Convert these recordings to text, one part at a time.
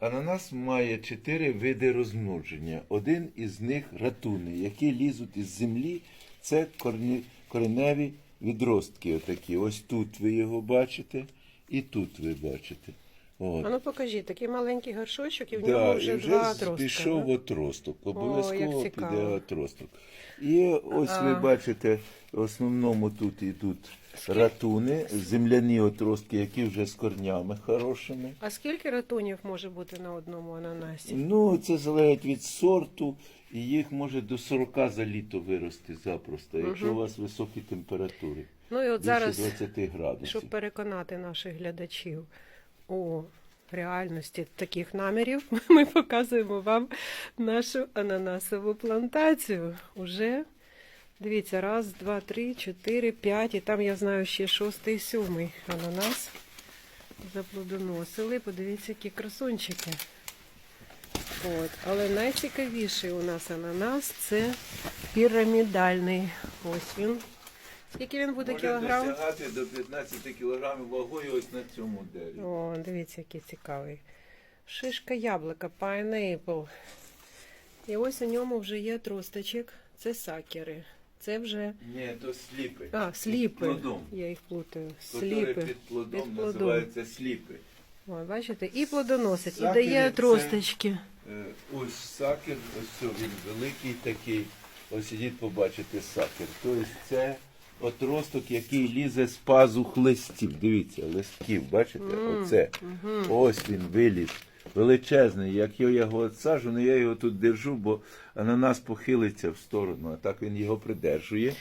Ананас має чотири види розмноження. Один із них ратуни, які лізуть із землі. Це кореневі відростки. Отакі. Ось тут ви його бачите, і тут ви бачите. От. А ну покажіть, такий маленький горшочок, і в Да, ньому і вже вже два отростка. пішов да? отросток. Обов'язково піде отросток. І ось ви бачите, в основному тут ідуть ратуни, земляні отростки, які вже з корнями хорошими. А скільки ратунів може бути на одному ананасі? Ну, це залежить від сорту, і їх може до 40 за літо вирости запросто, якщо у вас високі температури. Ну і от зараз, 20 градусів. щоб переконати наших глядачів у реальності таких намірів, ми показуємо вам нашу ананасову плантацію. Уже дивіться, раз, два, три, чотири, п'ять, і там я знаю ще шостий, сьомий ананас. Заплодоносили. Подивіться, які красунчики. От. Але найцікавіший у нас ананас це пірамідальний. Ось він. Скільки він буде Може кілограм? досягати до 15 кілограмів вагою ось на цьому дереві. О, дивіться, який цікавий. Шишка яблука, pineapple. І ось у ньому вже є тросточок. Це сакери. Це вже. Ні, то сліпи. А, сліпи. Під плодом. Я їх плутаю. Сліпи. під плодом Під плодом. називаються сліпи. О, бачите, і плодоносить, і Сакери дає це- тросточки. Е, Ось сакер, ось це він великий такий. Ось ідіть побачите сакер. Тобто це отросток, який лізе з пазух листів. Дивіться, листків, бачите? Оце. Ось він виліз. Величезний. Як я його отсаджу, ну я його тут держу, бо ананас похилиться в сторону, а так він його придержує.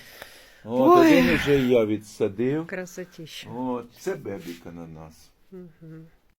От, Ой. один вже я відсадив. Красотіща. От, це бебік ананас. Мгм.